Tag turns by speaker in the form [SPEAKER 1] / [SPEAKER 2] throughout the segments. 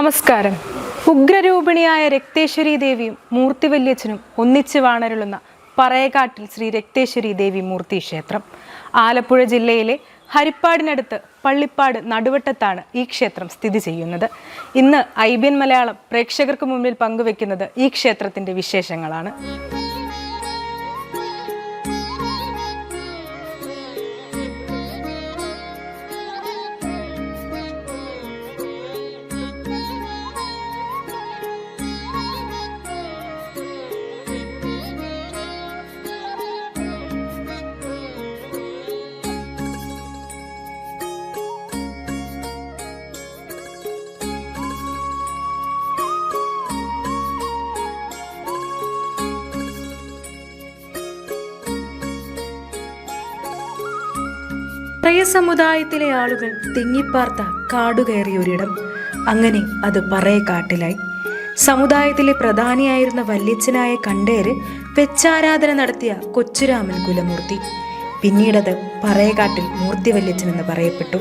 [SPEAKER 1] നമസ്കാരം. ഉഗ്രരൂപിണിയായ രക്തേശ്വരി ദേവിയും മൂർത്തി വല്യച്ഛനും ഒന്നിച്ച് വാണരുളുന്ന പറയക്കാട്ടിൽ ശ്രീ രക്തേശ്വരി ദേവി മൂർത്തി ക്ഷേത്രം. ആലപ്പുഴ ജില്ലയിലെ ഹരിപ്പാടിനടുത്ത് പള്ളിപ്പാട് നടുവട്ടത്താണ് ഈ ക്ഷേത്രം സ്ഥിതി ചെയ്യുന്നത്. ഇന്ന് ഐ മലയാളം പ്രേക്ഷകർക്ക് മുമ്പിൽ പങ്കുവെക്കുന്നത് ഈ ക്ഷേത്രത്തിന്റെ വിശേഷങ്ങളാണ്. പ്രയ സമുദായത്തിലെ ആളുകൾ തിങ്ങിപ്പാർത്ത കാടുകയറിയ ഒരിടം അങ്ങനെ അത് പറയക്കാട്ടിലായി. സമുദായത്തിലെ പ്രധാനിയായിരുന്ന വല്യച്ഛനായ കണ്ടേര് വെച്ചാരാധന നടത്തിയ കൊച്ചുരാമൻ കുലമൂർത്തി. പിന്നീടത് പറയകാട്ടിൽ മൂർത്തി വല്യച്ഛൻ എന്ന് പറയപ്പെട്ടു.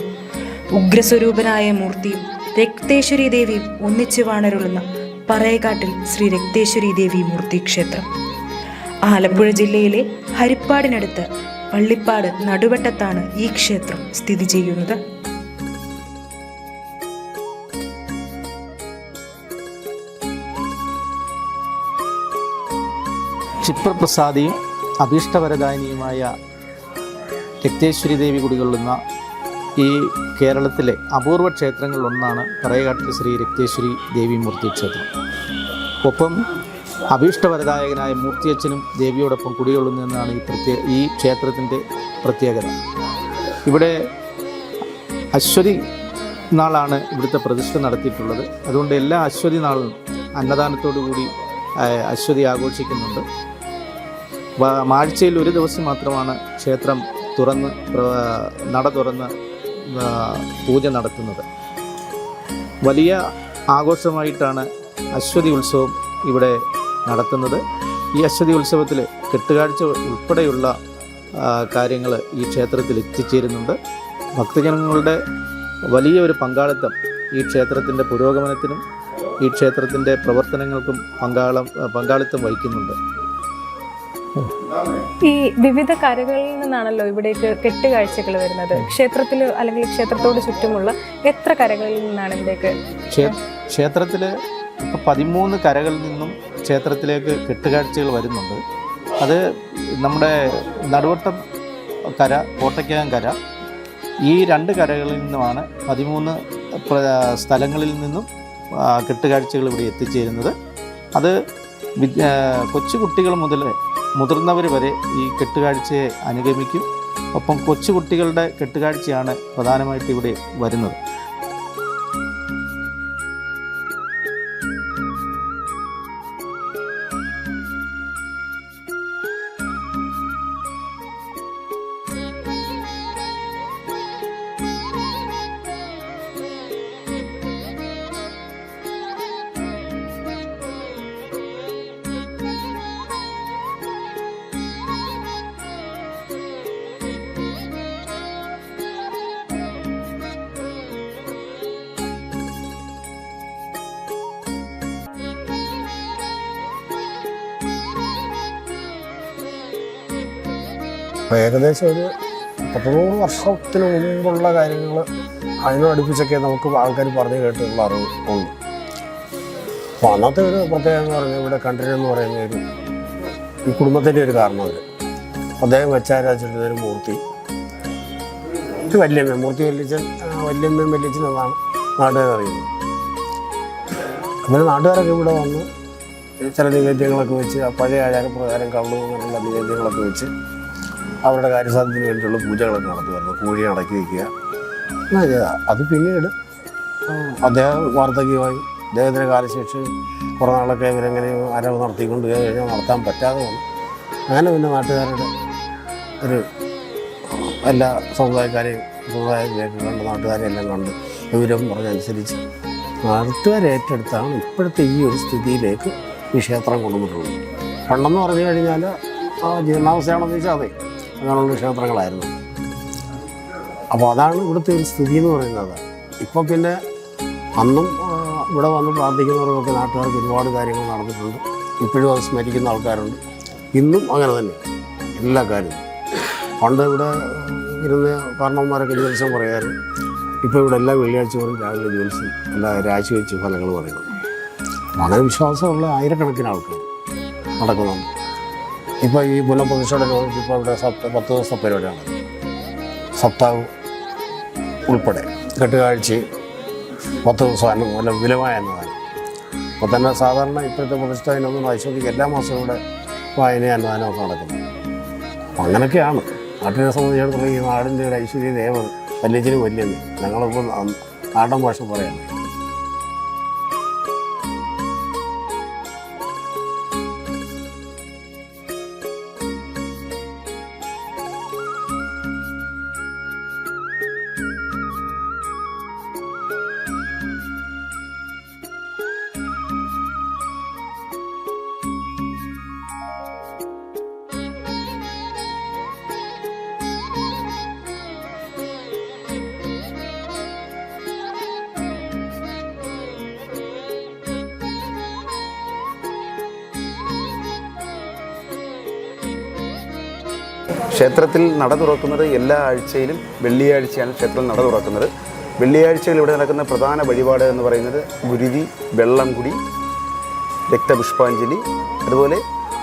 [SPEAKER 1] ഉഗ്രസ്വരൂപനായ മൂർത്തിയും രക്തേശ്വരി ദേവിയും ഒന്നിച്ചു വാണരുളുന്ന പറയകാട്ടിൽ ശ്രീ രക്തേശ്വരി ദേവി മൂർത്തി ക്ഷേത്രം ആലപ്പുഴ ജില്ലയിലെ ഹരിപ്പാടിനടുത്ത് പള്ളിപ്പാട് നടുവട്ടത്താണ് ഈ ക്ഷേത്രം സ്ഥിതി ചെയ്യുന്നത്.
[SPEAKER 2] ക്ഷിപ്രപ്രസാദിയും അഭീഷ്ടവരദായനിയുമായ രക്തേശ്വരി ദേവി കുടികൊള്ളുന്ന ഈ കേരളത്തിലെ അപൂർവ ക്ഷേത്രങ്ങളിലൊന്നാണ് പറയകാട്ടിലെ ശ്രീ രക്തേശ്വരി ദേവി മൂർത്തി ക്ഷേത്രം. ഒപ്പം അഭീഷ്ടവരദായകനായ മൂർത്തിയച്ഛനും ദേവിയോടൊപ്പം കുടികൊള്ളുന്നതെന്നാണ് ഈ പ്രത്യേക ഈ ക്ഷേത്രത്തിന്റെ പ്രത്യേകത. ഇവിടെ അശ്വതി നാളാണ് ഇവിടുത്തെ പ്രതിഷ്ഠ നടത്തിയിട്ടുള്ളത്. അതുകൊണ്ട് എല്ലാ അശ്വതി നാളും അന്നദാനത്തോടുകൂടി അശ്വതി ആഘോഷിക്കുന്നുണ്ട്. ആഴ്ചയിൽ ഒരു ദിവസം മാത്രമാണ് ക്ഷേത്രം തുറന്ന് നട തുറന്ന് പൂജ നടത്തുന്നത്. വലിയ ആഘോഷമായിട്ടാണ് അശ്വതി ഉത്സവം ഇവിടെ നടത്തുന്നത്. ഈ അശ്വതി ഉത്സവത്തിൽ കെട്ടുകാഴ്ച ഉൾപ്പെടെയുള്ള കാര്യങ്ങൾ ഈ ക്ഷേത്രത്തിൽ എത്തിച്ചേരുന്നുണ്ട്. ഭക്തജനങ്ങളുടെ വലിയ ഒരു പങ്കാളിത്തം ഈ ക്ഷേത്രത്തിന്റെ പുരോഗമനത്തിനും ഈ ക്ഷേത്രത്തിന്റെ പ്രവർത്തനങ്ങൾക്കും പങ്കാളം പങ്കാളിത്തം വഹിക്കുന്നുണ്ട്.
[SPEAKER 1] ഈ വിവിധ കരകളിൽ നിന്നാണല്ലോ ഇവിടേക്ക് കെട്ടുകാഴ്ചകൾ വരുന്നത്? ക്ഷേത്രത്തിൽ അല്ലെങ്കിൽ ക്ഷേത്രത്തോട് ചുറ്റുമുള്ള എത്ര കരകളിൽ നിന്നാണ് ഇവിടേക്ക്?
[SPEAKER 2] ക്ഷേ- ക്ഷേത്രത്തിൽ ഇപ്പോൾ പതിമൂന്ന് കരകളിൽ നിന്നും ക്ഷേത്രത്തിലേക്ക് കെട്ടുകാഴ്ചകൾ വരുന്നുണ്ട്. അത് നമ്മുടെ നടുവട്ടം കര കോട്ടയ്ക്കകം കര. ഈ രണ്ട് കരകളിൽ നിന്നുമാണ് പതിമൂന്ന് സ്ഥലങ്ങളിൽ നിന്നും കെട്ടുകാഴ്ചകൾ ഇവിടെ എത്തിച്ചേരുന്നത്. അത് കൊച്ചു കുട്ടികൾ മുതൽ മുതിർന്നവർ വരെ ഈ കെട്ടുകാഴ്ചയെ അനുഗമിക്കും. ഒപ്പം കൊച്ചുകുട്ടികളുടെ കെട്ടുകാഴ്ചയാണ് പ്രധാനമായിട്ട് ഇവിടെ വരുന്നത്.
[SPEAKER 3] ഏകദേശം ഒരു പത്തുനൂറ് വർഷത്തിന് മുമ്പുള്ള കാര്യങ്ങൾ അതിനടുപ്പിച്ചൊക്കെ നമുക്ക് ആൾക്കാർ പറഞ്ഞു കേട്ടിട്ടുള്ള അറിവ് ഉണ്ട്. അപ്പോൾ അന്നത്തെ ഒരു പ്രത്യേകത എന്ന് പറഞ്ഞാൽ ഇവിടെ കണ്ടിരുന്നു എന്ന് പറയുന്ന ഒരു ഈ കുടുംബത്തിന്റെ ഒരു കാരണം അവർ അദ്ദേഹം വെച്ചാരാച്ചിരുന്ന ഒരു മൂർത്തി. ഇത് വല്യമ്മ മൂർത്തി വല്യച്ഛൻ വല്യമ്മയും വല്യച്ഛൻ എന്നാണ് നാട്ടുകാർ അറിയുന്നത്. അങ്ങനെ നാട്ടുകാരൊക്കെ ഇവിടെ വന്ന് ചില നിവേദ്യങ്ങളൊക്കെ വെച്ച് പഴയ ആചാരപ്രകാരം കള്ളു എന്നുള്ള നിവേദ്യങ്ങളൊക്കെ വെച്ച് അവരുടെ കാര്യസാധ്യത്തിന് വേണ്ടിയിട്ടുള്ള പൂജകളൊക്കെ നടത്തുമായിരുന്നു. കോഴി അടക്കി വയ്ക്കുക. അത് പിന്നീട് അദ്ദേഹം വാർദ്ധക്യമായി അദ്ദേഹത്തിന്റെ കാലശേഷി കുറേ നാളൊക്കെ ഇവരെങ്ങനെ ആരവ് നടത്തിക്കൊണ്ട് കഴിഞ്ഞാൽ നടത്താൻ പറ്റാതെ വന്നു. അങ്ങനെ പിന്നെ നാട്ടുകാരുടെ ഒരു എല്ലാ സമുദായക്കാരെയും സമുദായത്തിലേക്ക് കണ്ട് നാട്ടുകാരെയെല്ലാം കണ്ട് വിവരം പറഞ്ഞനുസരിച്ച് നാട്ടുകാർ ഏറ്റെടുത്താണ് ഇപ്പോഴത്തെ ഈ ഒരു സ്ഥിതിയിലേക്ക് ഈ ക്ഷേത്രം കൊണ്ടുവന്നിട്ടുള്ളത്. പണ്ടെന്ന് പറഞ്ഞു കഴിഞ്ഞാൽ ആ ജീർണാവസ്ഥയാണെന്ന് വെച്ചാൽ അതെ. അങ്ങനെയുള്ള ക്ഷേത്രങ്ങളായിരുന്നു. അപ്പോൾ അതാണ് ഇവിടുത്തെ ഒരു സ്ഥിതി എന്ന് പറയുന്നത്. ഇപ്പം പിന്നെ അന്നും ഇവിടെ വന്ന് പ്രാർത്ഥിക്കുന്നവർക്കൊക്കെ നാട്ടുകാർക്ക് ഒരുപാട് കാര്യങ്ങൾ നടന്നിട്ടുണ്ട്. ഇപ്പോഴും അത് സ്മരിക്കുന്ന ആൾക്കാരുണ്ട്. ഇന്നും അങ്ങനെ തന്നെ. എല്ലാ കാര്യവും. പണ്ട് ഇവിടെ ഇരുന്ന് കാരണവന്മാരൊക്കെ ജ്യോത്സ്യം പറയാറ് ഇപ്പോൾ ഇവിടെ എല്ലാ വെള്ളിയാഴ്ച വരും രാവിലെ ജ്യോത്സ്യം. എല്ലാ രാശിവെച്ച് ഫലങ്ങൾ പറയുന്നു. വളരെ വിശ്വാസമുള്ള ആയിരക്കണക്കിന് ആൾക്കാർ നടക്കുന്നുണ്ട്. ഇപ്പോൾ ഈ പുനഃപ്രതിഷ്ഠയുടെ നോക്കി ഇപ്പോൾ ഇവിടെ സപ്ത പത്ത് ദിവസത്തെ പരിപാടിയാണ്. സപ്താവ് ഉൾപ്പെടെ കെട്ടുകാഴ്ച പത്ത് ദിവസം അല്ല അന്നദാനം. അപ്പോൾ തന്നെ സാധാരണ ഇപ്പോഴത്തെ പ്രതിഷ്ഠാനൊന്നും ഐശ്വര്യക്ക് എല്ലാ മാസവും ഇവിടെ വായന അന്നദാനമൊക്കെ നടക്കുന്നു. അപ്പം അങ്ങനെയൊക്കെയാണ് നാട്ടിനെ സംബന്ധിച്ചിടത്തോളം ഈ നാടിന്റെ ഒരു ഐശ്വര്യ ദേവർ വലിയതിന് വല്യമ്മ ഞങ്ങളിപ്പോൾ നാടൻ ഭാഷ പറയാം
[SPEAKER 4] ക്ഷേത്രത്തിൽ നട തുറക്കുന്നത് എല്ലാ ആഴ്ചയിലും വെള്ളിയാഴ്ചയാണ് ക്ഷേത്രത്തിൽ നട തുറക്കുന്നത്. വെള്ളിയാഴ്ചയിൽ ഇവിടെ നടക്കുന്ന പ്രധാന വഴിപാട് എന്ന് പറയുന്നത് ഗുരുതി വെള്ളംകുടി രക്തപുഷ്പാഞ്ജലി അതുപോലെ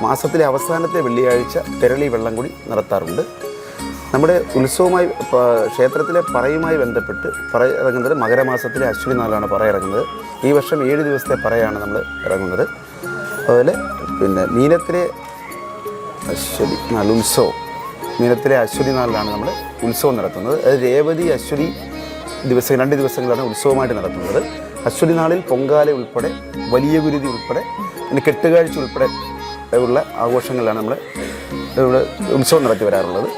[SPEAKER 4] മാസത്തിലെ അവസാനത്തെ വെള്ളിയാഴ്ച തെരളി വെള്ളംകുടി നടത്താറുണ്ട്. നമ്മുടെ ഉത്സവമായി ക്ഷേത്രത്തിലെ പറയുമായി ബന്ധപ്പെട്ട് പറ ഇറങ്ങുന്നത് മകരമാസത്തിലെ അശ്വിനി നാളാണ് പറ ഇറങ്ങുന്നത്. ഈ വർഷം ഏഴ് ദിവസത്തെ പറയാണ് നമ്മൾ ഇറങ്ങുന്നത്. അതുപോലെ പിന്നെ മീനത്തിലെ അശ്വതി നാൾ മീനത്തിലെ അശ്വതി നാളിലാണ് നമ്മൾ ഉത്സവം നടത്തുന്നത്. അത് രേവതി അശ്വതി ദിവസം രണ്ട് ദിവസങ്ങളാണ് ഉത്സവമായിട്ട് നടത്തുന്നത്. അശ്വതി നാളിൽ പൊങ്കാല ഉൾപ്പെടെ വലിയ ഗുരുതി ഉൾപ്പെടെ പിന്നെ കെട്ടുകാഴ്ച ഉൾപ്പെടെ ഉള്ള ആഘോഷങ്ങളിലാണ് നമ്മൾ ഇവിടെ ഉത്സവം നടത്തി വരാറുള്ളത്.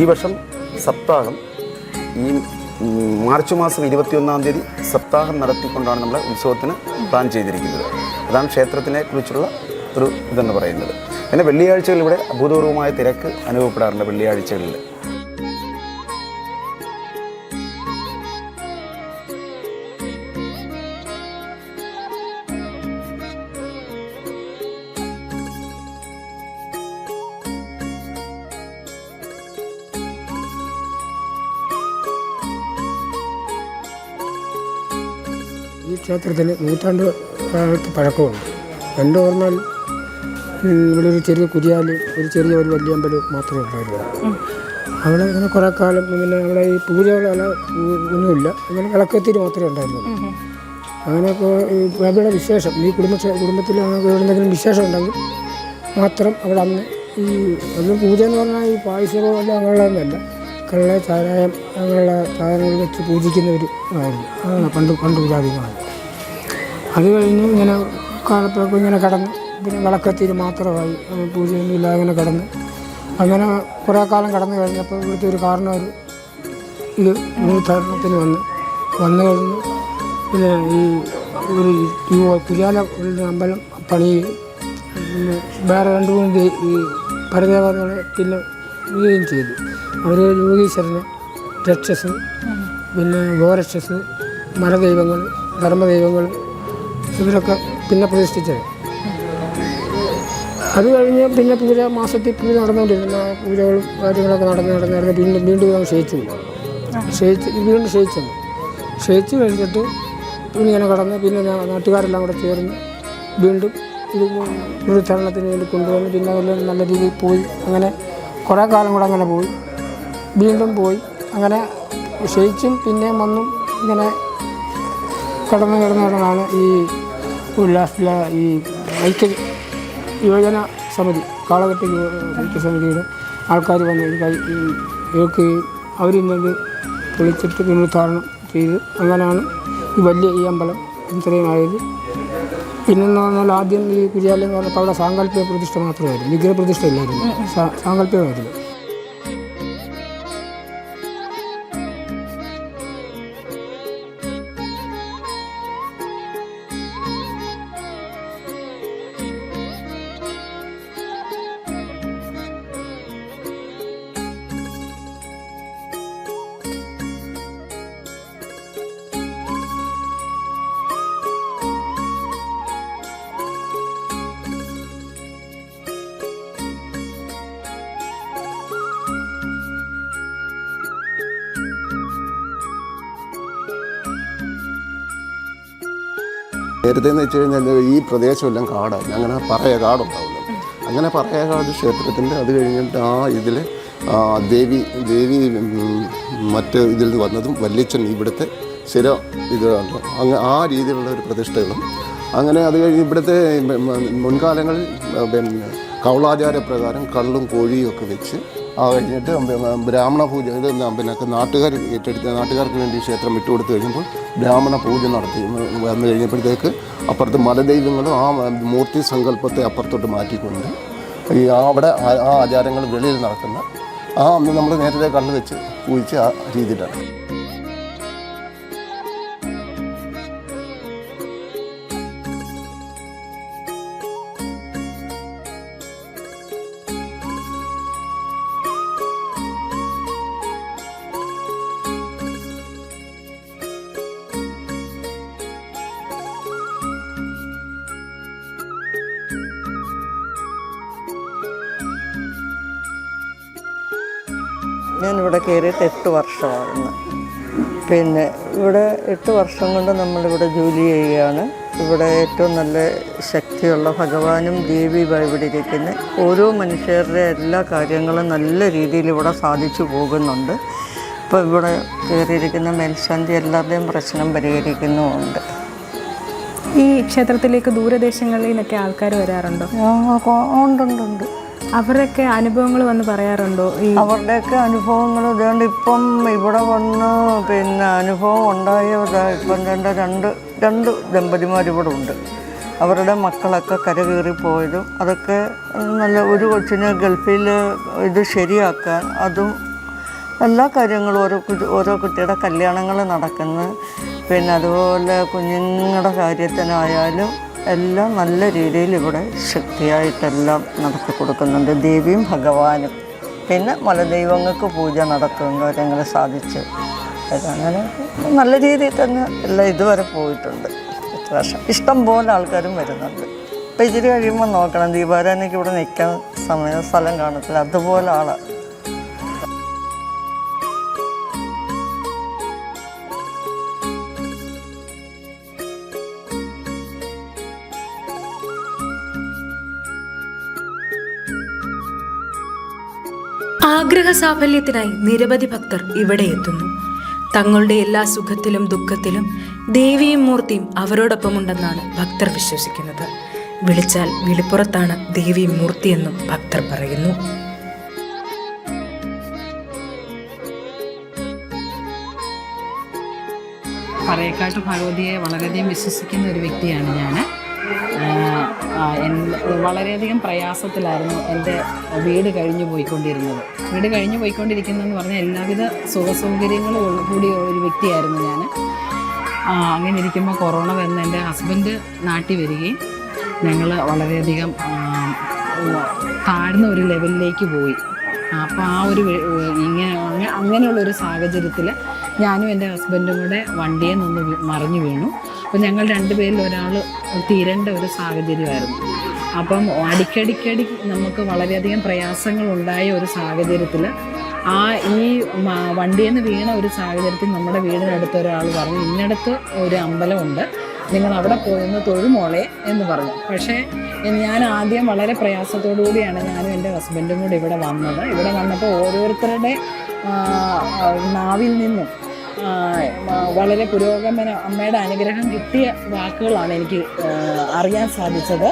[SPEAKER 4] ഈ വർഷം സപ്താഹം ഈ മാർച്ച് മാസം ഇരുപത്തിയൊന്നാം തീയതി സപ്താഹം നടത്തിക്കൊണ്ടാണ് നമ്മൾ ഉത്സവത്തിന് പ്ലാൻ ചെയ്തിരിക്കുന്നത്. അതാണ് ക്ഷേത്രത്തിനെ കുറിച്ചുള്ള ഒരു ഇതെന്ന് പറയുന്നത്. പിന്നെ വെള്ളിയാഴ്ചകളിൽ ഇവിടെ അഭൂതപൂർവമായ തിരക്ക് അനുഭവപ്പെടാറുണ്ട് വെള്ളിയാഴ്ചകളിൽ.
[SPEAKER 5] ഈ ക്ഷേത്രത്തിന് നൂറ്റാണ്ട് കാലത്ത് പഴക്കമുണ്ട്. എന്റെ ഓർമ്മയിൽ ഇവിടെ ഒരു ചെറിയ കുരിയാൽ ഒരു ചെറിയ ഒരു വലിയ അമ്പലം മാത്രമേ ഉണ്ടായിരുന്നു അവിടെ ഇങ്ങനെ കുറേ കാലം പിന്നെ അവിടെ ഈ പൂജകളല്ല ഒന്നുമില്ല. ഇങ്ങനെ വിളക്കെത്തിയിട്ട് മാത്രമേ ഉണ്ടായിരുന്നുള്ളൂ. അങ്ങനെയൊക്കെ ഈ അവിടെ വിശേഷം ഈ കുടുംബ കുടുംബത്തിൽ അങ്ങനെ എന്തെങ്കിലും വിശേഷം ഉണ്ടെങ്കിൽ മാത്രം അവിടെ അന്ന് ഈ അന്ന് പൂജ എന്ന് പറഞ്ഞാൽ ഈ പായസമോ അല്ല അങ്ങനെയുള്ളതൊന്നുമല്ല കള്ള ചാരായം അങ്ങനെയുള്ള സാധനങ്ങൾ വെച്ച് പൂജിക്കുന്ന ഒരു ആയിരുന്നു. അതാണ് പണ്ട് പണ്ട് പൂജാതികളാണ് അത് കഴിഞ്ഞ് ഇങ്ങനെ കാലത്തൊക്കെ ഇങ്ങനെ കടന്ന് പിന്നെ വിളക്കത്തിരി മാത്രമായി. പൂജയൊന്നും പൂജയൊന്നുമില്ല അങ്ങനെ കടന്ന്. അങ്ങനെ കുറേ കാലം കടന്നു കഴിഞ്ഞപ്പോൾ ഇവിടുത്തെ ഒരു കാരണവർ ഇത് പുനരുദ്ധാരണത്തിന് വന്ന് വന്നു കഴിഞ്ഞ് പിന്നെ ഈ ഒരു ഈ കുജാല അമ്പലം പണി പിന്നെ വേറെ രണ്ട് മൂന്ന് ഈ പരദേവതകളെ പിന്നെ വീഴുകയും ചെയ്തു. അവർ യോഗീശ്വരന് രക്ഷസ് പിന്നെ ഗോരക്ഷസ് മരദൈവങ്ങൾ ധർമ്മദൈവങ്ങൾ ഇവരൊക്കെ പിന്നെ പ്രതിഷ്ഠിച്ചത്. അത് കഴിഞ്ഞ് പിന്നെ പൂജ മാസത്തിൽ പൂജ നടന്നുകൊണ്ടിരുന്ന പൂജകളും കാര്യങ്ങളൊക്കെ നടന്ന് നടന്ന് നടന്ന് വീണ്ടും വീണ്ടും ഞാൻ ക്ഷയിച്ചു ക്ഷയിച്ച് വീണ്ടും ക്ഷയിച്ചു ക്ഷയിച്ച് കഴിഞ്ഞിട്ട് പിന്നെ ഇങ്ങനെ കടന്ന് പിന്നെ ഞാൻ നാട്ടുകാരെല്ലാം കൂടെ ചേർന്ന് വീണ്ടും ഇത് പുനരുദ്ധാരണത്തിന് വേണ്ടി കൊണ്ടുവന്ന് പിന്നെ അതെല്ലാം നല്ല രീതിയിൽ പോയി. അങ്ങനെ കുറേ കാലം കൂടെ അങ്ങനെ പോയി. വീണ്ടും പോയി. അങ്ങനെ ക്ഷയിച്ചും പിന്നെ വന്നും ഇങ്ങനെ കടന്ന് കിടന്ന് കിടന്നാണ് ഈ ഉല്ലാസിലെ ഈ ഐക്യ യുവജന സമിതി കാളകെട്ട് സമിതിയുടെ ആൾക്കാർ വന്ന് കൈ ഈ കേൾക്കുകയും അവരിന്നത് വിളിച്ചിട്ട് പുനരുദ്ധാരണം ചെയ്ത് അങ്ങനെയാണ് ഈ വലിയ ഈ അമ്പലം ഇത്രയും ആയത്. പിന്നെന്ന് പറഞ്ഞാൽ ആദ്യം ഈ കുര്യാലയം എന്ന് പറഞ്ഞപ്പോൾ അവിടെ സാങ്കല്പിക പ്രതിഷ്ഠ മാത്രമായിരുന്നു. വിഗ്രഹ പ്രതിഷ്ഠ ഇല്ലായിരുന്നു സാങ്കല്പികമായിരുന്നു.
[SPEAKER 6] നേരത്തെ എന്ന് വെച്ച് കഴിഞ്ഞാൽ ഈ പ്രദേശമെല്ലാം കാടാണ്. അങ്ങനെ പറയ കാടുണ്ടാവില്ല അങ്ങനെ പറയ കാട് ക്ഷേത്രത്തിന്റെ അത് കഴിഞ്ഞിട്ട് ആ ഇതിൽ ദേവി ദേവി മറ്റ് ഇതിൽ വന്നതും വല്യച്ഛൻ ഇവിടുത്തെ സ്ഥിര ഇത് അങ്ങ് ആ രീതിയിലുള്ള ഒരു പ്രതിഷ്ഠകളും. അങ്ങനെ അത് കഴിഞ്ഞ് ഇവിടുത്തെ മുൻകാലങ്ങളിൽ പിന്നെ കൗളാചാര പ്രകാരം കള്ളും കോഴിയും ഒക്കെ വെച്ച് ആ കഴിഞ്ഞിട്ട് ബ്രാഹ്മണ പൂജ ഇത് പിന്നെ നാട്ടുകാർ ഏറ്റെടുത്ത നാട്ടുകാർക്ക് വേണ്ടി ക്ഷേത്രം വിട്ടുകൊടുത്ത് കഴിയുമ്പോൾ ബ്രാഹ്മണ പൂജ നടത്തി വന്നു കഴിഞ്ഞപ്പോഴത്തേക്ക് അപ്പുറത്ത് മലദൈവങ്ങളും ആ മൂർത്തി സങ്കല്പത്തെ അപ്പുറത്തോട്ട് മാറ്റിക്കൊണ്ട് ഈ അവിടെ ആ- ആചാരങ്ങൾ വെളിയിൽ നടക്കുന്ന ആ നമ്മൾ നേരത്തെ കണ്ണു വെച്ച് പൂജിച്ച് ആ രീതിയിലാണ്.
[SPEAKER 7] കയറിയിട്ട് എട്ട് വർഷമാകുന്നു പിന്നെ ഇവിടെ എട്ട് വർഷം കൊണ്ട് നമ്മളിവിടെ ജോലി ചെയ്യുകയാണ്. ഇവിടെ ഏറ്റവും നല്ല ശക്തിയുള്ള ഭഗവാനും ദേവിയുമായി ഇവിടെ ഇരിക്കുന്ന. ഓരോ മനുഷ്യരുടെ എല്ലാ കാര്യങ്ങളും നല്ല രീതിയിൽ ഇവിടെ സാധിച്ചു പോകുന്നുണ്ട്. ഇപ്പോൾ ഇവിടെ കയറിയിരിക്കുന്ന മേൽശാന്തി എല്ലാവരുടെയും പ്രശ്നം പരിഹരിക്കുന്നുമുണ്ട്.
[SPEAKER 1] ഈ ക്ഷേത്രത്തിലേക്ക് ദൂരദേശങ്ങളിൽ നിന്നൊക്കെ ആൾക്കാർ വരാറുണ്ടോ?
[SPEAKER 7] ഉണ്ട് ഉണ്ട് ഉണ്ടുണ്ടുണ്ട്
[SPEAKER 1] അവരുടെയൊക്കെ അനുഭവങ്ങൾ വന്ന് പറയാറുണ്ടോ?
[SPEAKER 7] അവരുടെയൊക്കെ അനുഭവങ്ങൾ ഇതുകൊണ്ട് ഇപ്പം ഇവിടെ വന്ന് പിന്നെ അനുഭവം ഉണ്ടായതാ ഇപ്പം രണ്ട് രണ്ട് രണ്ട് ദമ്പതിമാർ ഇവിടെ ഉണ്ട്. അവരുടെ മക്കളൊക്കെ കരകയറി പോയതും അതൊക്കെ നല്ല ഒരു കൊച്ചിനെ ഗൾഫിൽ ഇത് ശരിയാക്കാൻ അതും എല്ലാ കാര്യങ്ങളും ഓരോ ഓരോ കുട്ടിയുടെ കല്യാണങ്ങൾ നടക്കുന്നു. പിന്നെ അതുപോലെ കുഞ്ഞുങ്ങളുടെ കാര്യത്തിനായാലും എല്ലാം നല്ല രീതിയിൽ ഇവിടെ ശക്തിയായിട്ടെല്ലാം നടത്തി കൊടുക്കുന്നുണ്ട്. ദേവിയും ഭഗവാനും. പിന്നെ മലദൈവങ്ങൾക്ക് പൂജ നടക്കും കാര്യങ്ങൾ സാധിച്ച്. അതങ്ങനെ നല്ല രീതിയിൽ തന്നെ എല്ലാം ഇതുവരെ പോയിട്ടുണ്ട്. വർഷം ഇഷ്ടം പോലെ ആൾക്കാരും വരുന്നുണ്ട്. അപ്പം ഇച്ചിരി കഴിയുമ്പോൾ നോക്കണം. ദീപാരാധനയ്ക്ക് ഇവിടെ നിൽക്കാൻ സമയം സ്ഥലം കാണത്തില്ല. അതുപോലെ ആളാണ്.
[SPEAKER 1] ആഗ്രഹ സാഫല്യത്തിനായി നിരവധി ഭക്തർ ഇവിടെ എത്തുന്നു. തങ്ങളുടെ എല്ലാ സുഖത്തിലും ദുഃഖത്തിലും ദേവിയും മൂർത്തിയും അവരോടൊപ്പമുണ്ടെന്നാണ് ഭക്തർ വിശ്വസിക്കുന്നത്. വിളിച്ചാൽ വിളിപ്പുറത്താണ് ദേവിയും മൂർത്തിയെന്നും ഭക്തർ പറയുന്നു.
[SPEAKER 8] പറയക്കാട്ട് ഭഗവതിയെ വളരെയധികം വിശ്വസിക്കുന്ന ഒരു വ്യക്തിയാണ് ഞാൻ വളരെയധികം പ്രയാസത്തിലായിരുന്നു എന്റെ വീട് കഴിഞ്ഞു പോയിക്കൊണ്ടിരുന്നത്. വീട് കഴിഞ്ഞു പോയിക്കൊണ്ടിരിക്കുന്നതെന്ന് പറഞ്ഞാൽ എല്ലാവിധ സുഖസൗകര്യങ്ങളും കൂടിയ ഒരു വ്യക്തിയായിരുന്നു ഞാൻ. അങ്ങനെ ഇരിക്കുമ്പോൾ കൊറോണ വന്ന് എന്റെ ഹസ്ബൻഡ് നാട്ടിൽ വരികയും ഞങ്ങൾ വളരെയധികം താഴ്ന്ന ഒരു ലെവലിലേക്ക് പോയി. അപ്പോൾ ആ ഒരു ഇങ്ങനെ അങ്ങ- അങ്ങനെയുള്ളൊരു സാഹചര്യത്തിൽ ഞാനും എന്റെ ഹസ്ബൻഡും കൂടെ വണ്ടിയെ നിന്ന് മറിഞ്ഞു വീണു. അപ്പോൾ ഞങ്ങൾ രണ്ടുപേരിൽ ഒരാൾ തീരേണ്ട ഒരു സാഹചര്യമായിരുന്നു. അപ്പം അടിക്കടിക്കടി നമുക്ക് വളരെയധികം പ്രയാസങ്ങൾ ഉണ്ടായ ഒരു സാഹചര്യത്തിൽ ആ ഈ വണ്ടിയിൽ നിന്ന് വീണ ഒരു സാഹചര്യത്തിൽ നമ്മുടെ വീടിനടുത്ത് ഒരാൾ പറഞ്ഞു ഇന്നടത്ത് ഒരു അമ്പലമുണ്ട് നിങ്ങൾ അവിടെ പോയെന്ന് തൊഴുമോളെ എന്ന് പറഞ്ഞു. പക്ഷേ ഞാൻ ആദ്യം വളരെ പ്രയാസത്തോടു കൂടിയാണ് ഞാനും എന്റെ ഹസ്ബൻഡും കൂടി ഇവിടെ വന്നത്. ഇവിടെ വന്നപ്പോൾ ഓരോരുത്തരുടെ നാവിൽ നിന്നും വളരെ പുരോഗമന അമ്മയുടെ അനുഗ്രഹം കിട്ടിയ വാക്കുകളാണ് എനിക്ക് അറിയാൻ സാധിച്ചത്.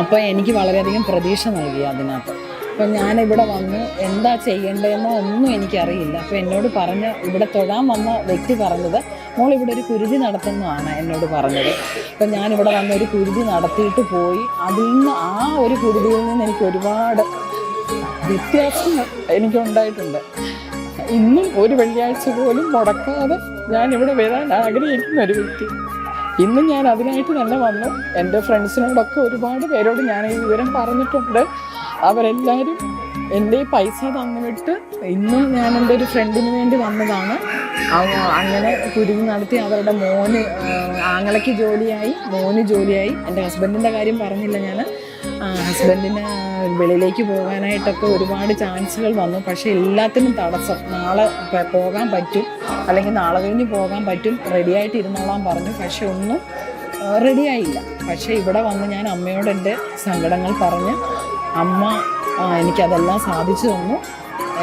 [SPEAKER 8] അപ്പോൾ എനിക്ക് വളരെയധികം പ്രതീക്ഷ നൽകി അതിനകത്ത്. അപ്പം ഞാനിവിടെ വന്ന് എന്താ ചെയ്യേണ്ടതെന്നോ ഒന്നും എനിക്കറിയില്ല. അപ്പോൾ എന്നോട് പറഞ്ഞ ഇവിടെ തൊഴാൻ വന്ന വ്യക്തി പറഞ്ഞത് മോൾ ഇവിടെ ഒരു കുരുതി നടത്തുന്നതാണ് എന്നോട് പറഞ്ഞത്. അപ്പം ഞാനിവിടെ വന്ന് ഒരു കുരുതി നടത്തിയിട്ട് പോയി. അതിൽ നിന്ന് ആ ഒരു കുരുതിയിൽ നിന്ന് എനിക്ക് ഒരുപാട് വ്യത്യാസങ്ങൾ എനിക്കുണ്ടായിട്ടുണ്ട്. ഇന്നും ഒരു വെള്ളിയാഴ്ച പോലും മുടക്കാതെ ഞാൻ ഇവിടെ വരാൻ ആഗ്രഹിക്കുന്ന ഒരു വ്യക്തി. ഇന്നും ഞാൻ അതിനായിട്ട് തന്നെ വന്നു. എന്റെ ഫ്രണ്ട്സിനോടൊക്കെ ഒരുപാട് പേരോട് ഞാൻ ഈ വിവരം പറഞ്ഞിട്ടുണ്ട്. അവരെല്ലാവരും എന്റെ പൈസ തന്നിട്ട് ഇന്നും ഞാൻ എന്റെ ഒരു ഫ്രണ്ടിന് വേണ്ടി വന്നതാണ്. അങ്ങനെ കുരുങ്ങി നടത്തി അവരുടെ മോന് ആങ്ങളയ്ക്ക് ജോലിയായി മോന് ജോലിയായി. എന്റെ ഹസ്ബൻഡിന്റെ കാര്യം പറഞ്ഞില്ല ഞാൻ. ഹസ്ബൻഡിന് വെളിയിലേക്ക് പോകാനായിട്ടൊക്കെ ഒരുപാട് ചാൻസുകൾ വന്നു. പക്ഷേ എല്ലാത്തിനും തടസ്സം. നാളെ പോകാൻ പറ്റും. അല്ലെങ്കിൽ നാളെ കഴിഞ്ഞ് പോകാൻ പറ്റും. റെഡിയായിട്ട് ഇരുന്നോളാൻ പറഞ്ഞു. പക്ഷെ ഒന്നും റെഡിയായില്ല പക്ഷേ ഇവിടെ വന്ന് ഞാൻ അമ്മയോട് എന്റെ സങ്കടങ്ങൾ പറഞ്ഞ്. അമ്മ എനിക്കതെല്ലാം സാധിച്ചു തന്നു.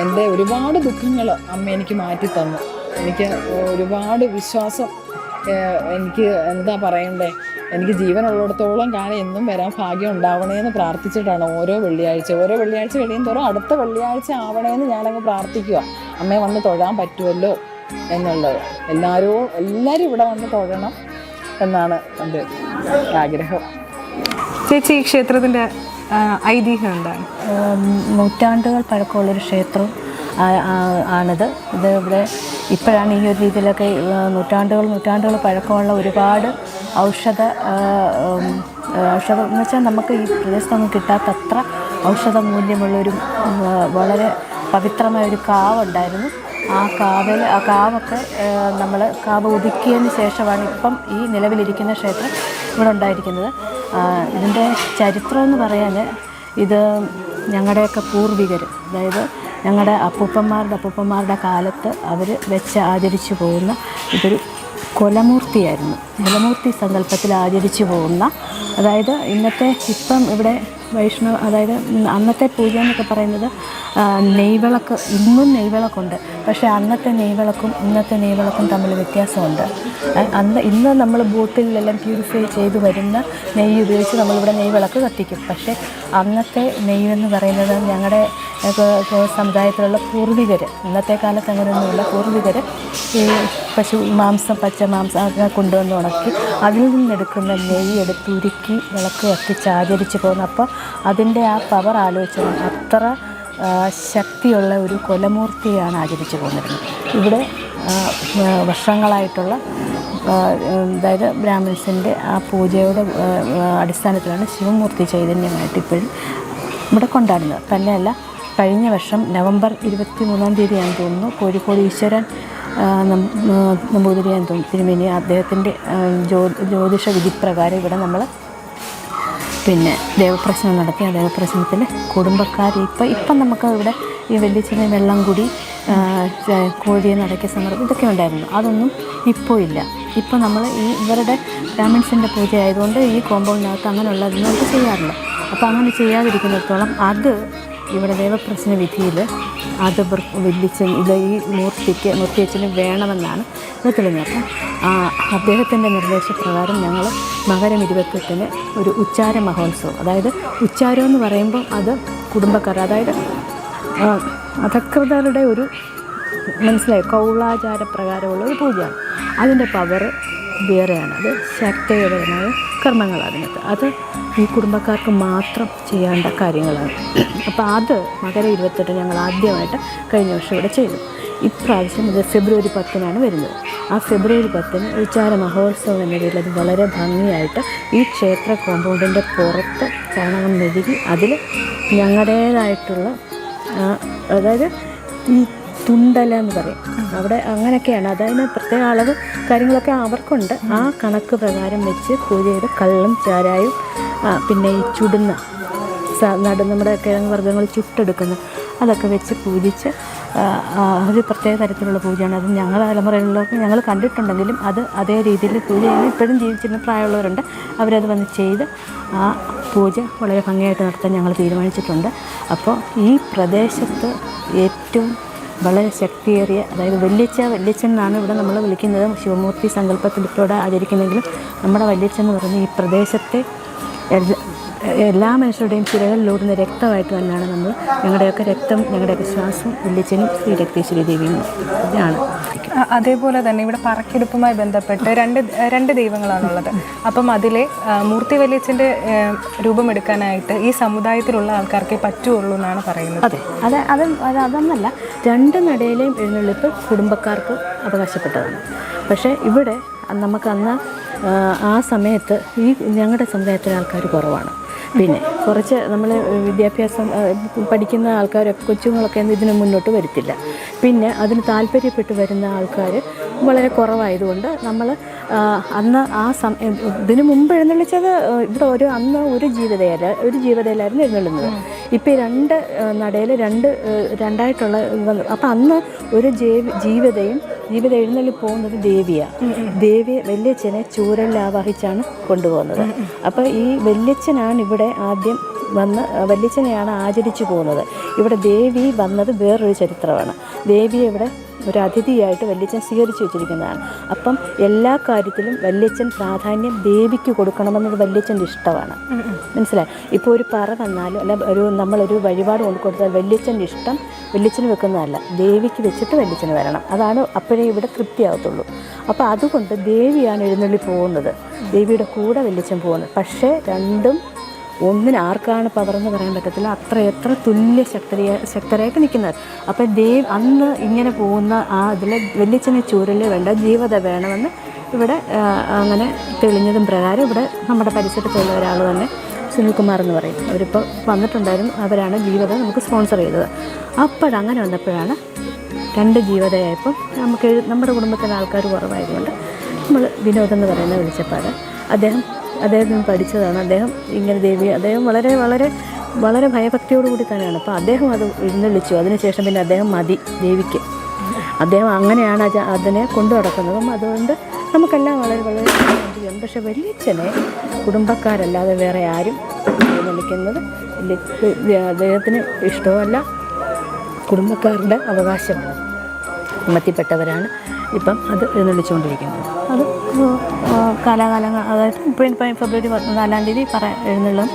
[SPEAKER 8] എന്റെ ഒരുപാട് ദുഃഖങ്ങൾ അമ്മ എനിക്ക് മാറ്റി തന്നു എനിക്ക് ഒരുപാട് വിശ്വാസം എനിക്ക് എന്താ പറയണ്ടേ? എനിക്ക് ജീവനുള്ളിടത്തോളം കാലം എന്നും വരാൻ ഭാഗ്യം ഉണ്ടാവണേ എന്ന് പ്രാർത്ഥിച്ചിട്ടാണ് ഓരോ വെള്ളിയാഴ്ച. ഓരോ വെള്ളിയാഴ്ച കഴിയും തോറും അടുത്ത വെള്ളിയാഴ്ച ആവണേന്ന് ഞാനങ്ങ് പ്രാർത്ഥിക്കുക അമ്മയെ വന്ന് തൊഴാൻ പറ്റുമല്ലോ എന്നുള്ളത്. എല്ലാവരും എല്ലാവരും ഇവിടെ വന്ന് തൊഴണം എന്നാണ് എന്റെ ആഗ്രഹം.
[SPEAKER 1] ചേച്ചി ഈ ക്ഷേത്രത്തിന്റെ ആ, ഐതിഹ്യം എന്താണ്?
[SPEAKER 9] നൂറ്റാണ്ടുകൾ പഴക്കമുള്ളൊരു ക്ഷേത്രം. ആ- ആ- ആണിത്. ഇത് ഇവിടെ ഇപ്പോഴാണ് ഈ ഒരു രീതിയിലൊക്കെ നൂറ്റാണ്ടുകൾ നൂറ്റാണ്ടുകൾ പഴക്കമുള്ള ഒരുപാട് ഔഷധ ഔഷധം എന്ന് വെച്ചാൽ നമുക്ക് ഈ പ്രദേശത്തൊന്നും കിട്ടാത്തത്ര ഔഷധ മൂല്യമുള്ളൊരു വളരെ പവിത്രമായ ഒരു കാവുണ്ടായിരുന്നു. ആ കാവിൽ ആ കാവൊക്കെ നമ്മൾ കാവ് ഒതുക്കിയതിന് ശേഷമാണ് ഇപ്പം ഈ നിലവിലിരിക്കുന്ന ക്ഷേത്രം ഇവിടെ ഉണ്ടായിരിക്കുന്നത്. ഇതിന്റെ ചരിത്രം എന്ന് പറയാൻ ഇത് ഞങ്ങളുടെയൊക്കെ പൂർവികർ അതായത് ഞങ്ങളുടെ അപ്പൂപ്പന്മാരുടെ അപ്പൂപ്പന്മാരുടെ കാലത്ത് അവർ വെച്ച് ആചരിച്ചു പോകുന്ന ഇതൊരു കൊലമൂർത്തിയായിരുന്നു. കൊലമൂർത്തി സങ്കല്പത്തിൽ ആചരിച്ചു പോകുന്ന അതായത് ഇന്നത്തെ ഇപ്പം ഇവിടെ വൈഷ്ണവ അതായത് അന്നത്തെ പൂജ എന്നൊക്കെ പറയുന്നത് നെയ്വിളക്ക് ഇന്നും നെയ്വിളക്കുണ്ട്. പക്ഷേ അന്നത്തെ നെയ്വിളക്കും ഇന്നത്തെ നെയ്വിളക്കും തമ്മിൽ വ്യത്യാസമുണ്ട്. അന്ന് ഇന്ന് നമ്മൾ ബോട്ടിലെല്ലാം പ്യൂരിഫൈ ചെയ്ത് വരുന്ന നെയ്യ് ഉപയോഗിച്ച് നമ്മളിവിടെ നെയ്വിളക്ക് കത്തിക്കും. പക്ഷേ അന്നത്തെ നെയ്യ് എന്ന് പറയുന്നത് ഞങ്ങളുടെ സമുദായത്തിലുള്ള പൂർവികർ ഇന്നത്തെ കാലത്ത് അങ്ങനെയൊന്നുമില്ല. പൂർവികർ ഈ പശു മാംസം പച്ച മാംസം ഒക്കെ കൊണ്ടുവന്ന് ഉണക്കി അതിൽ നിന്നെടുക്കുന്ന നെയ്യ് എടുത്ത് ഉരുക്കി വിളക്ക് കത്തിച്ച് ആചരിച്ച് പോകുന്നു. അപ്പോൾ അതിന്റെ ആ പവർ ആലോചിച്ചത് അത്ര ശക്തിയുള്ള ഒരു കൊലമൂർത്തിയാണ് ആചരിച്ചു പോന്നിരുന്നത്. ഇവിടെ വർഷങ്ങളായിട്ടുള്ള അതായത് ബ്രാഹ്മിൻസിന്റെ ആ പൂജയുടെ അടിസ്ഥാനത്തിലാണ് ശിവമൂർത്തി ചൈതന്യമായിട്ട് ഇപ്പോഴും ഇവിടെ കൊണ്ടാടുന്നത്. തന്നെയല്ല കഴിഞ്ഞ വർഷം നവംബർ ഇരുപത്തി മൂന്നാം തീയതിയാണെന്ന് തോന്നുന്നു കോഴിക്കോട് ഈശ്വരൻ ആ, നം- ആ, നമ്പൂതിരിയാന്ന് തോന്നുന്നു തിരുമേനി അദ്ദേഹത്തിന്റെ ജ്യോ ജ്യോതിഷ വിധിപ്രകാരം ഇവിടെ നമ്മൾ പിന്നെ ദേവപ്രശ്നം നടത്തി. ആ ദേവപ്രശ്നത്തിൽ കുടുംബക്കാർ ഇപ്പം ഇപ്പം നമുക്ക് ഇവിടെ ഈ വെള്ളിച്ചിന് വെള്ളം കൂടി കോഴിയെ നടക്കിയ സന്ദർഭം ഇതൊക്കെ ഉണ്ടായിരുന്നു. അതൊന്നും ഇപ്പോൾ ഇല്ല. ഇപ്പോൾ നമ്മൾ ഈ ഇവരുടെ ബ്രാഹ്മിൻസിന്റെ പൂജ ആയതുകൊണ്ട് ഈ കോമ്പൗണ്ടിനകത്ത് അങ്ങനെയുള്ള ഇതൊന്നും ചെയ്യാറില്ല. അപ്പോൾ അങ്ങനെ ചെയ്യാതിരിക്കുന്നിടത്തോളം അത് ഇവിടെ ദേവപ്രശ്ന വിധിയിൽ അത് വെല്ലിച്ചൻ ഇത് ഈ മൂർത്തിക്ക് മൂർത്തിയച്ഛന് വേണമെന്നാണ് തെളിഞ്ഞത്. അപ്പം അദ്ദേഹത്തിന്റെ നിർദ്ദേശപ്രകാരം ഞങ്ങൾ മകരം ഇരുപത്തെട്ടിന് ഒരു ഉച്ചാര മഹോത്സവം. അതായത് ഉച്ചാരം എന്ന് പറയുമ്പോൾ അത് കുടുംബക്കാർ അതായത് അധകൃതരുടെ ഒരു മനസ്സിലായി കൗളാചാര പ്രകാരമുള്ള ഒരു പൂജയാണ്. അതിന്റെ പവർ വേറെയാണ് അത് ശക്തിപരമായ കർമ്മങ്ങളാണ്. അതിനകത്ത് അത് ഈ കുടുംബക്കാർക്ക് മാത്രം ചെയ്യേണ്ട കാര്യങ്ങളാണ്. അപ്പോൾ അത് മകര ഇരുപത്തെട്ട് ഞങ്ങൾ ആദ്യമായിട്ട് കഴിഞ്ഞ വർഷം ഇവിടെ ചെയ്തു. ഇപ്രാവശ്യം ഇത് ഫെബ്രുവരി പത്തിനാണ് വരുന്നത്. ആ ഫെബ്രുവരി പത്തിന് വിചാര മഹോത്സവം എന്ന പേരിൽ അത് വളരെ ഭംഗിയായിട്ട് ഈ ക്ഷേത്ര കോമ്പൗണ്ടിന്റെ പുറത്ത് ചാണകം മെഴുകി അതിൽ ഞങ്ങളുടേതായിട്ടുള്ള അതായത് ഈ തുണ്ടല എന്ന് പറയും. അവിടെ അങ്ങനെയൊക്കെയാണ്. അതായത് പ്രത്യേക അളവ് കാര്യങ്ങളൊക്കെ അവർക്കുണ്ട്. ആ കണക്ക് പ്രകാരം വെച്ച് പൂജ ചെയ്ത് കള്ളും ചാരായും പിന്നെ ഈ ചുടുന്ന നട നമ്മുടെ കിഴങ്ങ് വർഗങ്ങൾ ചുട്ടെടുക്കുന്ന അതൊക്കെ വെച്ച് പൂജിച്ച് ഒരു പ്രത്യേക തരത്തിലുള്ള പൂജയാണ്. അത് ഞങ്ങളുടെ തലമുറകളിലൊക്കെ ഞങ്ങൾ കണ്ടിട്ടുണ്ടെങ്കിലും അത് അതേ രീതിയിൽ പൂജ ചെയ്യുന്ന ഇപ്പോഴും ജീവിച്ചിരുന്ന പ്രായമുള്ളവരുണ്ട്. അവരത് വന്ന് ചെയ്ത് ആ പൂജ വളരെ ഭംഗിയായിട്ട് നടത്താൻ ഞങ്ങൾ തീരുമാനിച്ചിട്ടുണ്ട്. അപ്പോൾ ഈ പ്രദേശത്ത് ഏറ്റവും വളരെ ശക്തിയേറിയ അതായത് വല്യച്ഛ വല്യച്ഛൻ എന്നാണ് ഇവിടെ നമ്മൾ വിളിക്കുന്നത്. ശിവമൂർത്തി സങ്കല്പത്തിൽ ഇവിടെ ആചരിക്കുന്നെങ്കിലും നമ്മുടെ വല്യച്ഛൻ എന്ന് പറയുന്നത് ഈ പ്രദേശത്തെ എല്ലാ- മനുഷ്യരുടെയും ചിരകളിലൂടുന്ന രക്തമായിട്ട് തന്നെയാണ് നമ്മൾ ഞങ്ങളുടെയൊക്കെ രക്തം ഞങ്ങളുടെയൊക്കെ ശ്വാസം വില്ലിച്ചനും ശ്രീ രക്തേശ്വരി ദേവിയും ഇതാണ്.
[SPEAKER 1] അതേപോലെ തന്നെ ഇവിടെ പറക്കെടുപ്പുമായി ബന്ധപ്പെട്ട് രണ്ട് രണ്ട് ദൈവങ്ങളാണുള്ളത്. അപ്പം അതിലെ മൂർത്തി വലിയച്ഛന്റെ രൂപമെടുക്കാനായിട്ട് ഈ സമുദായത്തിലുള്ള ആൾക്കാർക്കേ പറ്റുള്ളൂ എന്നാണ് പറയുന്നത്.
[SPEAKER 9] അതെ. അത് അത് അത് അതൊന്നല്ല. രണ്ട് നടയിലെയും എഴുന്നള്ളിപ്പ് കുടുംബക്കാർക്ക് അവകാശപ്പെട്ടതാണ്. പക്ഷേ ഇവിടെ നമുക്ക് അന്ന് ആ സമയത്ത് ഈ ഞങ്ങളുടെ സമുദായത്തിലെ ആൾക്കാർ കുറവാണ്. പിന്നെ കുറച്ച് നമ്മൾ വിദ്യാഭ്യാസം പഠിക്കുന്ന ആൾക്കാരൊക്കെ കൊച്ചുങ്ങളൊക്കെ ഇതിന് മുന്നോട്ട് വരത്തില്ല. പിന്നെ അതിന് താല്പര്യപ്പെട്ട് വരുന്ന ആൾക്കാർ വളരെ കുറവായതുകൊണ്ട് നമ്മൾ അന്ന് ആ സമ ഇതിന് മുമ്പ് എഴുന്നള്ളിച്ചത് ഇവിടെ ഒരു അന്ന് ഒരു ജീവിതയല്ല ഒരു ജീവിതയിലായിരുന്നു എഴുന്നള്ളുന്നത്. ഇപ്പോൾ ഈ രണ്ട് നടയിൽ രണ്ട് രണ്ടായിട്ടുള്ള അപ്പം അന്ന് ഒരു ജീവി ജീവിതയും ജീവിത എഴുന്നള്ളി പോകുന്നത് ദേവിയാണ് ദേവി വല്യച്ഛനെ ചൂരലിൽ ആവാഹിച്ചാണ് കൊണ്ടുപോകുന്നത്. അപ്പോൾ ഈ വല്യച്ഛനാണ് ഇവിടെ ആദ്യം വന്ന് വല്യച്ഛനെയാണ് ആചരിച്ചു പോകുന്നത്. ഇവിടെ ദേവി വന്നത് വേറൊരു ചരിത്രമാണ്. ദേവിയെ ഇവിടെ ഒരു അതിഥിയായിട്ട് വല്യച്ഛൻ സ്വീകരിച്ചു വെച്ചിരിക്കുന്നതാണ്. അപ്പം എല്ലാ കാര്യത്തിലും വല്യച്ഛൻ പ്രാധാന്യം ദേവിക്ക് കൊടുക്കണമെന്നത് വല്യച്ഛന്റെ ഇഷ്ടമാണ്. മനസ്സിലായി? ഇപ്പോൾ ഒരു പറ വന്നാലും അല്ല ഒരു നമ്മളൊരു വഴിപാട് കൊണ്ടു കൊടുത്താൽ വല്യച്ഛന്റെ ഇഷ്ടം വല്യച്ഛന് വെക്കുന്നതല്ല. ദേവിക്ക് വെച്ചിട്ട് വല്യച്ഛന് വരണം. അതാണ് അപ്പോഴേ ഇവിടെ തൃപ്തിയാകത്തുള്ളൂ. അപ്പോൾ അതുകൊണ്ട് ദേവിയാണ് എഴുന്നള്ളി പോകുന്നത്. ദേവിയുടെ കൂടെ വല്യച്ഛൻ പോകുന്നത്. പക്ഷേ രണ്ടും ഒന്നിന് ആർക്കാണ് പകർന്നു പറയാൻ പറ്റത്തില്ല. അത്ര എത്ര തുല്യ ശക്തരിയ ശക്തരായിട്ട് നിൽക്കുന്നത്. അപ്പം ദേവ് അന്ന് ഇങ്ങനെ പോകുന്ന ആ ഇതിൽ വലിയച്ഛനെ ചൂരൽ വേണ്ട ജീവത വേണമെന്ന് ഇവിടെ അങ്ങനെ തെളിഞ്ഞതും പ്രകാരം ഇവിടെ നമ്മുടെ പരിസരത്തുള്ള ഒരാൾ തന്നെ സുനിൽകുമാർ എന്ന് പറയും. അവരിപ്പോൾ വന്നിട്ടുണ്ടായിരുന്നു. അവരാണ് ജീവത നമുക്ക് സ്പോൺസർ ചെയ്തത്. അപ്പോഴങ്ങനെ വന്നപ്പോഴാണ് രണ്ട് ജീവതയായപ്പം നമുക്ക് നമ്മുടെ കുടുംബത്തിലെ ആൾക്കാർ കുറവായതുകൊണ്ട് നമ്മൾ വിനോദം എന്ന് പറയുന്ന വിളിച്ചപ്പോൾ അദ്ദേഹം അദ്ദേഹത്തിന് പഠിച്ചതാണ്. അദ്ദേഹം ഇങ്ങനെ ദേവി അദ്ദേഹം വളരെ വളരെ വളരെ ഭയഭക്തിയോട് കൂടി തന്നെയാണ്. അപ്പോൾ അദ്ദേഹം അത് എഴുന്നള്ളിച്ചു. അതിനുശേഷം പിന്നെ അദ്ദേഹം മതി ദേവിക്ക്. അദ്ദേഹം അങ്ങനെയാണ് അതിനെ കൊണ്ടു നടക്കുന്നതും. അതുകൊണ്ട് നമുക്കെല്ലാം വളരെ വളരെ അധികം പക്ഷെ വലിയച്ഛനെ കുടുംബക്കാരല്ലാതെ വേറെ ആരും വിളിക്കുന്നത് അദ്ദേഹത്തിന് ഇഷ്ടമല്ല. കുടുംബക്കാരുടെ അവകാശമാണ്. കുടുംബത്തിൽപ്പെട്ടവരാണ് ഇപ്പം അത് എഴുന്നള്ളിച്ചുകൊണ്ടിരിക്കുന്നത്. അത് കാലാകാലങ്ങൾ അതായത് ഇപ്പോഴും ഇപ്പം ഫെബ്രുവരി പതിനാലാം തീയതി പറ എഴുന്നള്ളും.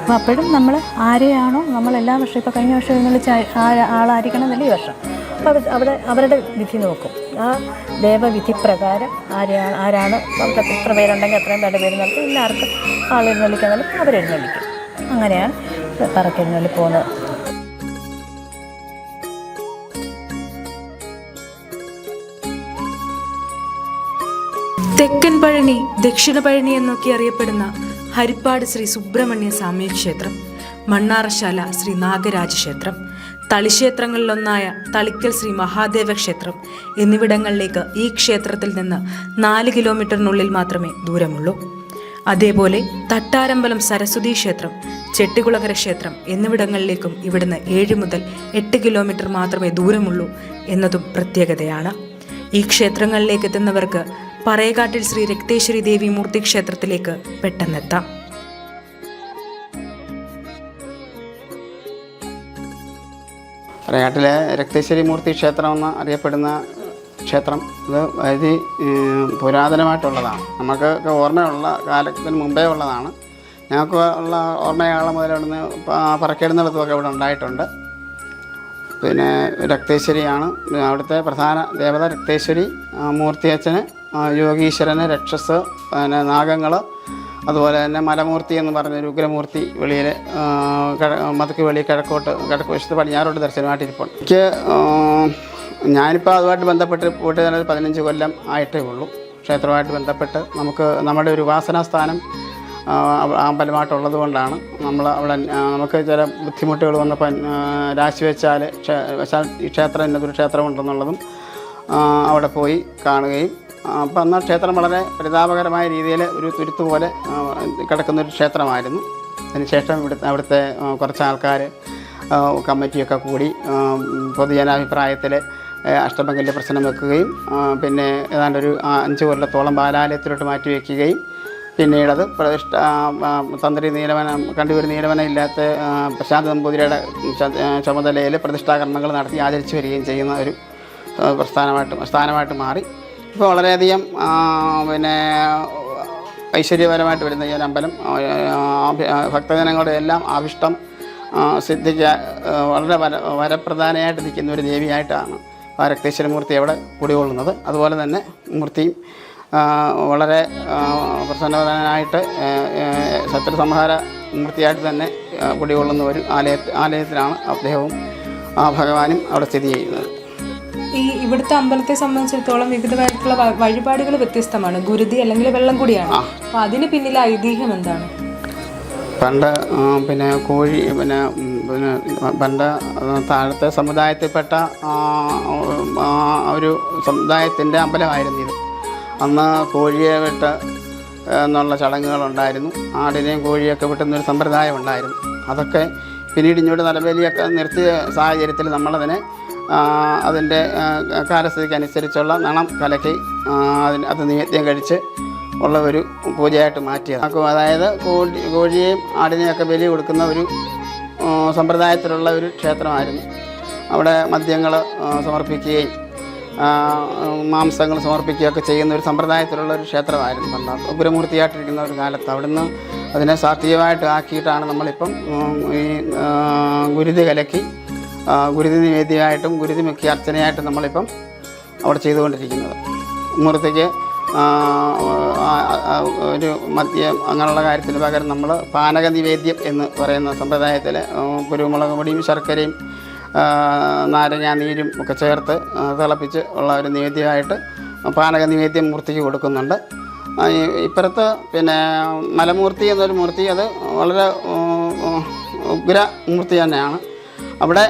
[SPEAKER 9] അപ്പോൾ അപ്പോഴും നമ്മൾ ആരെയാണോ നമ്മൾ എല്ലാ വർഷവും ഇപ്പോൾ കഴിഞ്ഞ വർഷം എഴുന്നള്ളിച്ച ആളായിരിക്കണം എന്നല്ല ഈ വർഷം. അപ്പോൾ അവിടെ അവരുടെ വിധി നോക്കും. ആ ദേവവിധി പ്രകാരം ആരെയാണ് ആരാണ് നമുക്ക് എത്ര പേരുണ്ടെങ്കിൽ അത്രയും പേരുടെ പേര് നടത്തും എല്ലാവർക്കും ആൾ എഴുന്നള്ളിക്കാന്നാലും അവരെഴുന്നള്ളിക്കും. അങ്ങനെയാണ് പറക്കെഴുന്നള്ളി പോകുന്നത്.
[SPEAKER 1] തെക്കൻ പഴനി ദക്ഷിണ പഴനി എന്നൊക്കെ അറിയപ്പെടുന്ന ഹരിപ്പാട് ശ്രീ സുബ്രഹ്മണ്യ സ്വാമി ക്ഷേത്രം മണ്ണാറശാല ശ്രീ നാഗരാജ ക്ഷേത്രം തളിക്ഷേത്രങ്ങളിലൊന്നായ തളിക്കൽ ശ്രീ മഹാദേവ ക്ഷേത്രം എന്നിവിടങ്ങളിലേക്ക് ഈ ക്ഷേത്രത്തിൽ നിന്ന് നാല് കിലോമീറ്ററിനുള്ളിൽ മാത്രമേ ദൂരമുള്ളൂ. അതേപോലെ തട്ടാരമ്പലം സരസ്വതി ക്ഷേത്രം ചെട്ടികുളകര ക്ഷേത്രം എന്നിവിടങ്ങളിലേക്കും ഇവിടുന്ന് ഏഴ് മുതൽ എട്ട് കിലോമീറ്റർ മാത്രമേ ദൂരമുള്ളൂ എന്നതും പ്രത്യേകതയാണ്. ഈ ക്ഷേത്രങ്ങളിലേക്ക് എത്തുന്നവർക്ക് പറയകാട്ടിൽ ശ്രീ രക്തേശ്വരി ദേവി മൂർത്തി ക്ഷേത്രത്തിലേക്ക് പെട്ടെന്നെത്താം.
[SPEAKER 10] പറയാട്ടിലെ രക്തേശ്വരി മൂർത്തി ക്ഷേത്രം എന്ന് അറിയപ്പെടുന്ന ക്ഷേത്രം ഇത് അതി പുരാതനമായിട്ടുള്ളതാണ്. നമുക്ക് ഓർമ്മയുള്ള കാലത്തിന് മുമ്പേ ഉള്ളതാണ്. ഞങ്ങൾക്ക് ഉള്ള ഓർമ്മയാളം മുതൽ അവിടുന്ന് പറക്കേടുന്നിടത്തുമൊക്കെ ഇവിടെ ഉണ്ടായിട്ടുണ്ട്. പിന്നെ രക്തേശ്വരിയാണ് അവിടുത്തെ പ്രധാന ദേവത രക്തേശ്വരി മൂർത്തി മൂർത്തിയച്ഛന് യോഗീശ്വരന് രക്ഷസ് പിന്നെ നാഗങ്ങൾ അതുപോലെ തന്നെ മലമൂർത്തി എന്ന് പറഞ്ഞൊരു ഉഗ്രമൂർത്തി വെളിയിൽ മതക്ക് വെളി കിഴക്കോട്ട് കിഴക്ക് വശത്ത് പടിഞ്ഞാറോട്ട് ദർശനമായിട്ട് ഇരിപ്പുണ്ട് എനിക്ക് ഞാനിപ്പോൾ അതുമായിട്ട് ബന്ധപ്പെട്ട് പോയിട്ട് തന്നെ പതിനഞ്ച് കൊല്ലം ആയിട്ടേ ഉള്ളൂ. ക്ഷേത്രവുമായിട്ട് ബന്ധപ്പെട്ട് നമുക്ക് നമ്മുടെ ഒരു ഉപാസനാ സ്ഥാനം അമ്പലമായിട്ടുള്ളത് കൊണ്ടാണ് നമ്മൾ അവിടെ നമുക്ക് ചില ബുദ്ധിമുട്ടുകൾ വന്നപ്പോൾ ആ, രാശി വെച്ചാൽ ക്ഷേ- വെച്ചാൽ ഈ ക്ഷേത്രം ഇന്നതൊരു ക്ഷേത്രമുണ്ടെന്നുള്ളതും അവിടെ പോയി കാണുകയും അപ്പം അന്ന് ക്ഷേത്രം വളരെ പരിതാപകരമായ രീതിയിൽ ഒരു തുരുത്ത് പോലെ കിടക്കുന്ന കിടക്കുന്നൊരു ക്ഷേത്രമായിരുന്നു. അതിനുശേഷം ഇവിടുത്തെ അവിടുത്തെ കുറച്ച് ആൾക്കാർ കമ്മിറ്റിയൊക്കെ കൂടി പൊതുജനാഭിപ്രായത്തിൽ അഷ്ടമംഗല്യ പ്രശ്നം വെക്കുകയും പിന്നെ ഏതാണ്ടൊരു ഒരു അഞ്ച് കൊല്ലത്തോളം ബാലാലയത്തിലോട്ട് മാറ്റി വയ്ക്കുകയും പിന്നീടത് പ്രതിഷ്ഠ തന്ത്രി നീലവന കണ്ടൂർ നീലവന ഇല്ലാത്ത പ്രശാന്ത് നമ്പൂതിരിയുടെ ചുമതലയിൽ പ്രതിഷ്ഠാകർമ്മങ്ങൾ നടത്തി ആചരിച്ചു വരികയും ചെയ്യുന്ന ഒരു പ്രസ്ഥാനമായിട്ട് സ്ഥാനമായിട്ട് മാറി. ഇപ്പോൾ വളരെയധികം പിന്നെ ഐശ്വര്യപരമായിട്ട് വരുന്ന ഈ അമ്പലം ഭക്തജനങ്ങളുടെ എല്ലാം ആവിഷ്ടം സിദ്ധിച്ച വളരെ വര വരപ്രധാനമായിട്ട് നിൽക്കുന്ന ഒരു ദേവിയായിട്ടാണ് ആ രക്തേശ്വരമൂർത്തി അവിടെ കുടികൊള്ളുന്നത്. അതുപോലെ തന്നെ മൂർത്തിയും വളരെ ആ, ശത്രുസംഹാര മൂർത്തിയായിട്ട് തന്നെ കുടികൊള്ളുന്ന ഒരു ആലയ ആലയത്തിലാണ് അദ്ദേഹവും ആ ഭഗവാനും അവിടെ സ്ഥിതി ചെയ്യുന്നത്.
[SPEAKER 1] ഈ ഇവിടുത്തെ അമ്പലത്തെ സംബന്ധിച്ചിടത്തോളം വിവിധമായിട്ടുള്ള വഴിപാടുകൾ വ്യത്യസ്തമാണ്. ഗുരുതി അല്ലെങ്കിൽ വെള്ളം കൂടിയാണ്. അപ്പൊ അതിന് പിന്നിലെ ഐതിഹ്യം എന്താണ്?
[SPEAKER 10] പണ്ട് പിന്നെ കോഴി പിന്നെ പിന്നെ പണ്ട് താഴത്തെ സമുദായത്തിൽപ്പെട്ട ഒരു സമുദായത്തിന്റെ അമ്പലമായിരുന്നു ഇത്. അന്ന് കോഴിയെ വിട്ട് എന്നുള്ള ചടങ്ങുകളുണ്ടായിരുന്നു. ആടിനെയും കോഴിയൊക്കെ വിട്ടുന്നൊരു സമ്പ്രദായം ഉണ്ടായിരുന്നു. അതൊക്കെ പിന്നീട് ഇങ്ങോട്ട് നിലവേലിയൊക്കെ നിർത്തിയ സാഹചര്യത്തിൽ നമ്മളതിനെ അതിന്റെ കാലസ്ഥിതിക്ക് അനുസരിച്ചുള്ള നണം കലക്കി അതിന് അത് നിവേദ്യം കഴിച്ച് ഉള്ള ഒരു പൂജയായിട്ട് മാറ്റിയത് നമുക്ക് അതായത് കോഴി കോഴിയെയും ആടിനെയൊക്കെ ബലി കൊടുക്കുന്ന ഒരു സമ്പ്രദായത്തിലുള്ള ഒരു ക്ഷേത്രമായിരുന്നു. അവിടെ മദ്യങ്ങൾ സമർപ്പിക്കുകയും മാംസങ്ങൾ സമർപ്പിക്കുകയൊക്കെ ചെയ്യുന്ന ഒരു സമ്പ്രദായത്തിലുള്ള ഒരു ക്ഷേത്രമായിരുന്നു പണ്ട് ഉഗ്രമൂർത്തിയായിട്ടിരിക്കുന്ന ഒരു കാലത്ത് അവിടുന്ന് അതിനെ സാത്വികമായിട്ട് ആക്കിയിട്ടാണ് നമ്മളിപ്പം ഈ ഗുരുതി കലക്കി ഗുരുതി നിവേദ്യമായിട്ടും ഗുരുതി മുഖ്യ അർച്ചനയായിട്ടും നമ്മളിപ്പം അവിടെ ചെയ്തുകൊണ്ടിരിക്കുന്നത്. ആ, ഒരു മദ്യം അങ്ങനെയുള്ള കാര്യത്തിന് പകരം നമ്മൾ പാനക നിവേദ്യം എന്ന് പറയുന്ന സമ്പ്രദായത്തിൽ കുരുമുളക് പൊടിയും ശർക്കരയും നാരങ്ങ നീരും ഒക്കെ ചേർത്ത് തിളപ്പിച്ച് ഉള്ള ഒരു നിവേദ്യമായിട്ട് പാനക നിവേദ്യം മൂർത്തിക്ക് കൊടുക്കുന്നുണ്ട്. ഇപ്പുറത്ത് പിന്നെ മലമൂർത്തി എന്നൊരു മൂർത്തി അത് വളരെ ഉം, ഉം, ഉഗ്ര മൂർത്തി തന്നെയാണ്. അവിടെ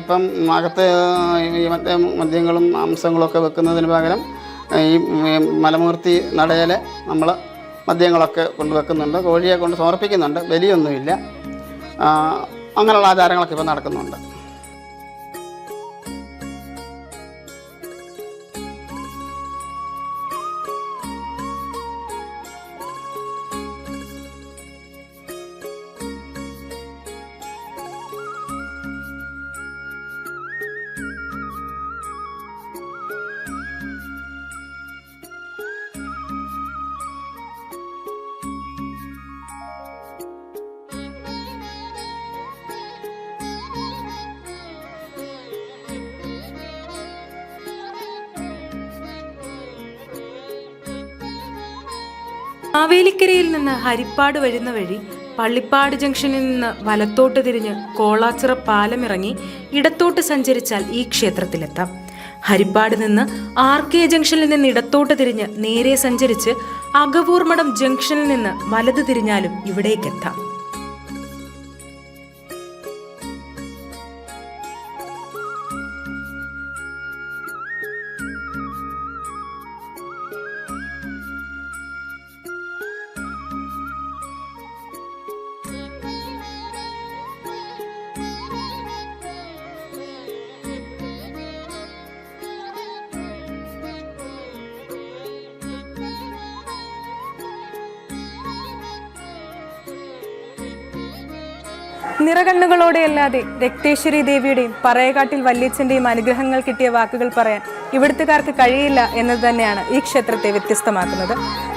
[SPEAKER 10] ഇപ്പം അകത്ത് ഈ മറ്റേ മദ്യങ്ങളും മാംസങ്ങളൊക്കെ വെക്കുന്നതിന് പകരം ഈ മലമൂർത്തി നടയിൽ നമ്മൾ മദ്യങ്ങളൊക്കെ കൊണ്ടുവെക്കുന്നുണ്ട് കോഴിയെ കൊണ്ട് സമർപ്പിക്കുന്നുണ്ട് ബലിയൊന്നുമില്ല. അങ്ങനെയുള്ള ആചാരങ്ങളൊക്കെ ഇപ്പോൾ നടക്കുന്നുണ്ട്.
[SPEAKER 1] മാവേലിക്കരയിൽ നിന്ന് ഹരിപ്പാട് വരുന്ന വഴി പള്ളിപ്പാട് ജംഗ്ഷനിൽ നിന്ന് വലത്തോട്ട് തിരിഞ്ഞ് കോളാച്ചിറ പാലമിറങ്ങി ഇടത്തോട്ട് സഞ്ചരിച്ചാൽ ഈ ക്ഷേത്രത്തിലെത്താം. ഹരിപ്പാട് നിന്ന് ആർ കെ ജംഗ്ഷനിൽ നിന്ന് ഇടത്തോട്ട് തിരിഞ്ഞ് നേരെ സഞ്ചരിച്ച് അകവൂർമഠം ജംഗ്ഷനിൽ നിന്ന് വലത് തിരിഞ്ഞാലും ഇവിടേക്കെത്താം. നിറകണ്ണുകളോടെയല്ലാതെ രക്തേശ്വരി ദേവിയുടെയും പറയക്കാട്ടിൽ വല്യച്ഛന്റെയും അനുഗ്രഹങ്ങൾ കിട്ടിയ വാക്കുകൾ പറയാൻ ഇവിടുത്തുകാർക്ക് കഴിയില്ല എന്നത് തന്നെയാണ് ഈ ക്ഷേത്രത്തെ വ്യത്യസ്തമാക്കുന്നത്.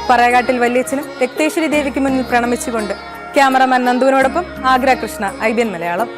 [SPEAKER 1] പറയക്കാട്ടിൽ വല്യച്ഛനും രക്തേശ്വരി ദേവിക്ക് മുന്നിൽ പ്രണമിച്ചുകൊണ്ട് ക്യാമറമാൻ നന്ദുവിനോടൊപ്പം ആഗ്ര കൃഷ്ണ ഐ മലയാളം.